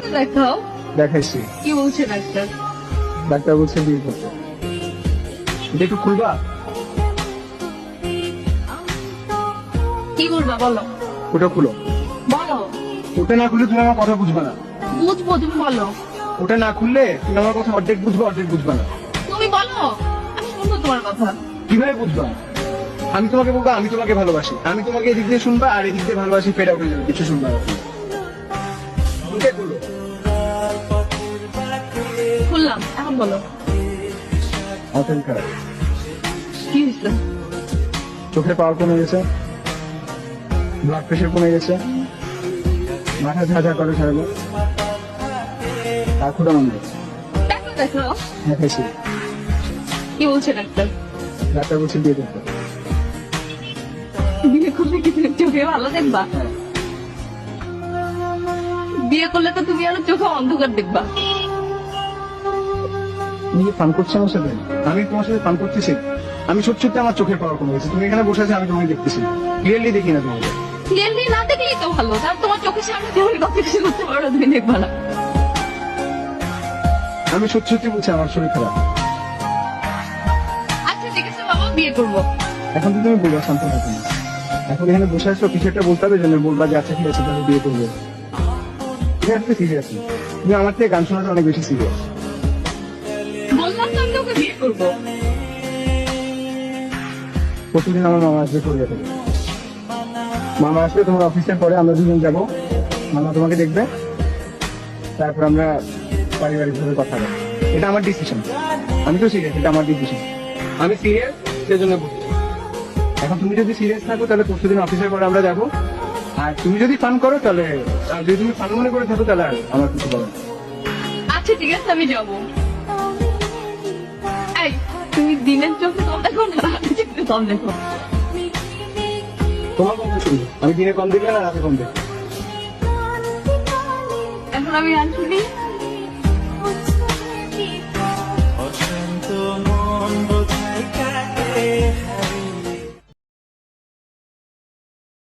Doctor দেখাও। দেখাইছি। কি বলছে ডাক্তার? ডাক্তার বলছে বিয়ে করতে এটা একটু খুলবা? কি করবা বলো? ওটা খুলো। বলো। ওটা না খুললে তুমি আমার কথা বুঝবে না। বুঝব তুমি বলো। ওটা না খুললে তুমি আমার কথা অর্ধেক বুঝবে অর্ধেক বুঝবে না। তুমি বলো। আমি শুনব তোমার কথা। কীভাবে বুঝবা? আমি তোমাকে বলব আমি তোমাকে ভালোবাসি। আমি তোমাকে এদিক দিয়ে শুনবা আর এদিক দিয়ে ভালোবাসি ফেরা হয়ে যাবে। কিছু শুনবা শুনলাম এখন বলো কি হয়েছে চোখের পাওয়ার কমে গেছে ব্লাড প্রেশার কমে গেছে মাথা ঝাঁঝা করে সারাবে আর ক্ষুদা মনে দেখাইছি কি বলছে ডাক্তার? ডাক্তার বলছে বিয়ে করতে। বিয়ে করলে কি চোখে ভালো দেখবা? বিয়ে করলে তো তুমি আরও চোখে অন্ধকার দেখবা। তুমি কি ফান করছ আমার সাথে? আমি তোমার সাথে ফান করতেছি। আমি সত্যি সত্যি আমার চোখের পাওয়ার কমে গেছে। তুমি এখানে বসে আছো আমি তোমাকে দেখতেছি। ক্লিয়ারলি দেখি না তোমাকে। ক্লিয়ারলি না দেখলেই তো ভালো। তার তোমার চোখের সামনে তুমি কিছু করতে পারো তুমি দেখবা না আমি সত্যি সত্যি বলছি আমার শরীর খারাপ। আচ্ছা ঠিক আছে বাবা বিয়ে করব। এখন তো তুমি বলবা শান্ত না এখন এখানে বসে আছো কিছু একটা বলতে হবে জন্য বলবা যে আচ্ছা ঠিক আছে তাহলে বিয়ে করব। ঠিক আছে সিরিয়াস তুমি আমার থেকে গান শোনাটা অনেক বেশি সিরিয়াস প্রতিদিন আমার মামা আসবে কোরিয়া থেকে। মামা আসবে, তোমার অফিসের পরে আমরা দুজন যাব। মামা তোমাকে দেখবে, তারপর আমরা পারিবারিক ভাবে কথা বলব। এটা আমার ডিসিশন আমি তো সিরিয়াস এটা আমার ডিসিশন আমি সিরিয়াস সেজন্য বলছি। এখন তুমি যদি সিরিয়াস থাকো, তাহলে পরশুদিন অফিসের পরে আমরা যাব। আর তুমি যদি ফান করো, তাহলে যদি তুমি ফান মনে করে থাকো, তাহলে আমার কিছু বলো আচ্ছা ঠিক আছে, আমি যাব। তুমি দিনের চোখে কম দেখো না রাতের চোখে কম দেখো। তোমার কম দেখো? আমি দিনে কম দেখলে না রাতে কম দেখো? এখন আমি গান শুনি